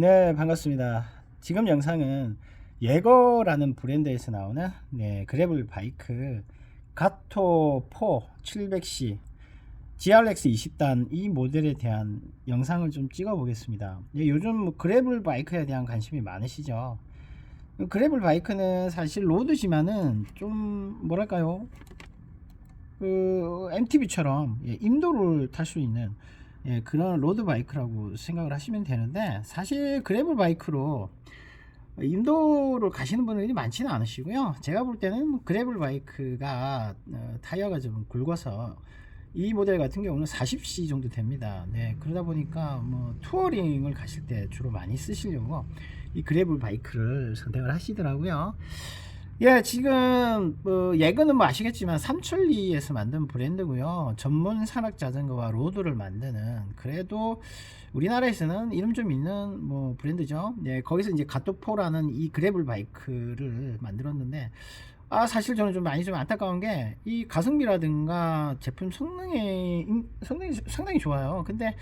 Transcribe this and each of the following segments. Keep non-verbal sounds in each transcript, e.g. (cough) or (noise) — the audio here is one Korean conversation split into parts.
네, 반갑습니다. 지금 영상은 예거라는 브랜드에서 나오는 네, 그래블 바이크 가토 4 700C GRX 20단 이 모델에 대한 영상을 좀 찍어 보겠습니다. 예, 요즘 뭐 그래블 바이크에 대한 관심이 많으시죠? 그래블 바이크는 사실 로드지만은 좀 뭐랄까요? 그 MTB처럼 예, 임도를 탈 수 있는 예, 그런 로드 바이크라고 생각을 하시면 되는데 사실 그래블 바이크로 인도를 가시는 분들이 많지는 않으시고요. 제가 볼 때는 뭐 그래블 바이크가 어, 타이어가 좀 굵어서 이 모델 같은 경우는 40C 정도 됩니다. 네, 그러다 보니까 뭐 투어링을 가실 때 주로 많이 쓰시려고 이 그래블 바이크를 선택을 하시더라고요. 예, 지금 뭐 예그는 뭐 아시겠지만 삼천리에서 만든 브랜드고요. 전문 산악 자전거와 로드를 만드는 그래도 우리나라에서는 이름 좀 있는 뭐 브랜드죠. 예, 거기서 이제 가토포라는 이 그래블 바이크를 만들었는데 아 사실 저는 좀 많이 좀 안타까운 게 이 가성비라든가 제품 성능이 성능이 상당히 좋아요. 근데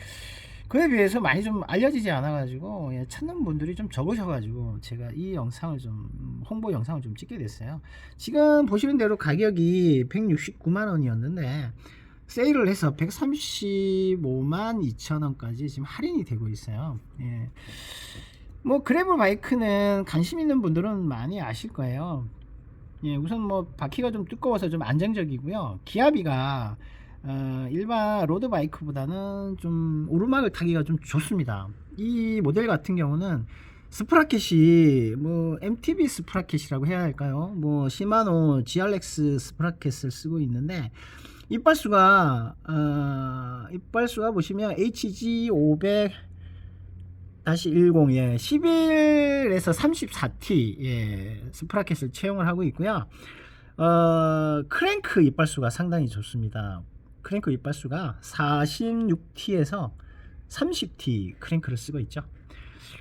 그에 비해서 많이 좀 알려지지 않아 가지고 예, 찾는 분들이 좀 적으셔 가지고 제가 이 영상을 좀 음, 홍보 영상을 좀 찍게 됐어요 지금 보시는 대로 가격이 169만 원이었는데 세일을 해서 135만 2천 원까지 지금 할인이 되고 있어요 예. 뭐 그래블 바이크는 관심 있는 분들은 많이 아실 거예요 예, 우선 뭐 바퀴가 좀 두꺼워서 좀 안정적이고요 기압이가 어, 일반 로드 바이크보다는 좀 오르막을 타기가 좀 좋습니다. 이 모델 같은 경우는 스프라켓이 뭐 MTB 스프라켓이라고 해야 할까요? 뭐 시마노 GRX 스프라켓을 쓰고 있는데 이빨수가 어, 이빨수가 보시면 HG500 다시 10 예, 11에서 34T 예, 스프라켓을 채용을 하고 있고요. 어, 크랭크 이빨수가 상당히 좋습니다. 크랭크 이빨수가 46T에서 30T 크랭크를 쓰고 있죠.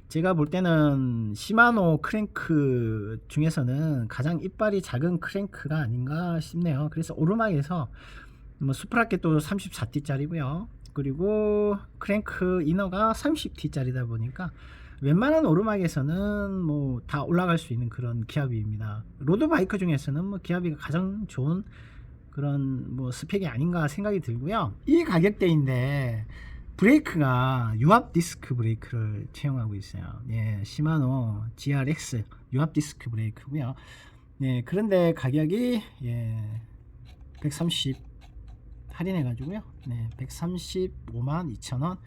제가 볼 때는 시마노 크랭크 중에서는 가장 이빨이 작은 크랭크가 아닌가 싶네요. 그래서 오르막에서 뭐 스프라켓도 34T짜리고요. 그리고 크랭크 이너가 30T짜리다 보니까 웬만한 오르막에서는 뭐 다 올라갈 수 있는 그런 기압입니다. 로드 바이크 중에서는 뭐 기압이 가장 좋은 그런 뭐 스펙이 아닌가 생각이 들고요. 이 가격대인데 브레이크가 유압 디스크 브레이크를 채용하고 있어요. 예, 시마노 GRX 유압 디스크 브레이크고요. 예, 그런데 가격이 예, 130 할인해 가지고요. 네, 135만 2천 원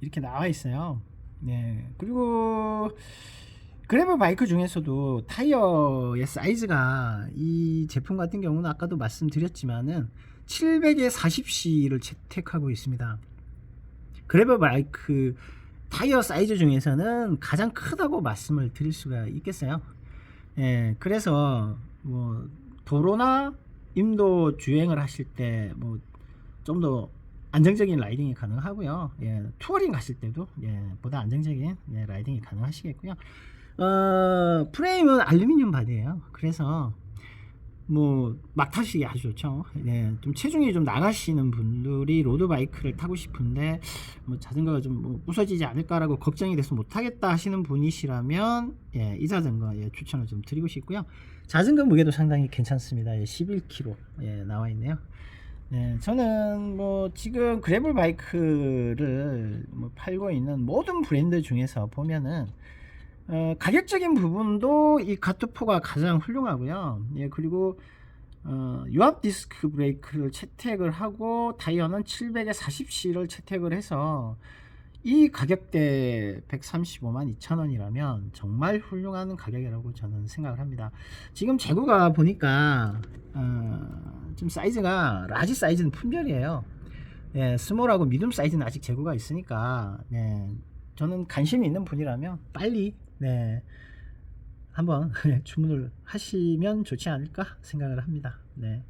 이렇게 나와 있어요. 네, 그리고 그래블 바이크 중에서도 타이어의 사이즈가 이 제품 같은 경우는 아까도 말씀드렸지만은 700에 40C를 채택하고 있습니다. 그래블 바이크 타이어 사이즈 중에서는 가장 크다고 말씀을 드릴 수가 있겠어요. 예, 그래서 뭐 도로나 임도 주행을 하실 때 뭐 좀 더 안정적인 라이딩이 가능하고요. 예, 투어링 가실 때도 예, 보다 안정적인 예, 라이딩이 가능하시겠고요. 어, 프레임은 알루미늄 바디예요. 그래서 뭐 막 타시기 아주 좋죠. 예, 좀 체중이 좀 나가시는 분들이 로드 바이크를 타고 싶은데 뭐 자전거가 좀 뭐 부서지지 않을까라고 걱정이 돼서 못 타겠다 하시는 분이시라면 예, 이 자전거 예, 추천을 좀 드리고 싶고요. 자전거 무게도 상당히 괜찮습니다. 예, 11kg 예, 나와 있네요. 네, 저는 뭐 지금 그래블 바이크를 뭐 팔고 있는 모든 브랜드 중에서 보면은 어, 가격적인 부분도 이 가투포가 가장 훌륭하고요. 예, 그리고 어, 유압 디스크 브레이크를 채택을 하고 타이어는 700에 40C를 채택을 해서 이 가격대 135만 2천 원이라면 정말 훌륭한 가격이라고 저는 생각을 합니다. 지금 재고가 보니까 어, 좀 사이즈가 라지 사이즈는 품절이에요. 예, 스몰하고 미디움 사이즈는 아직 재고가 있으니까 예, 저는 관심이 있는 분이라면 빨리 네, 한번 (laughs) 주문을 하시면 좋지 않을까 생각을 합니다. 네.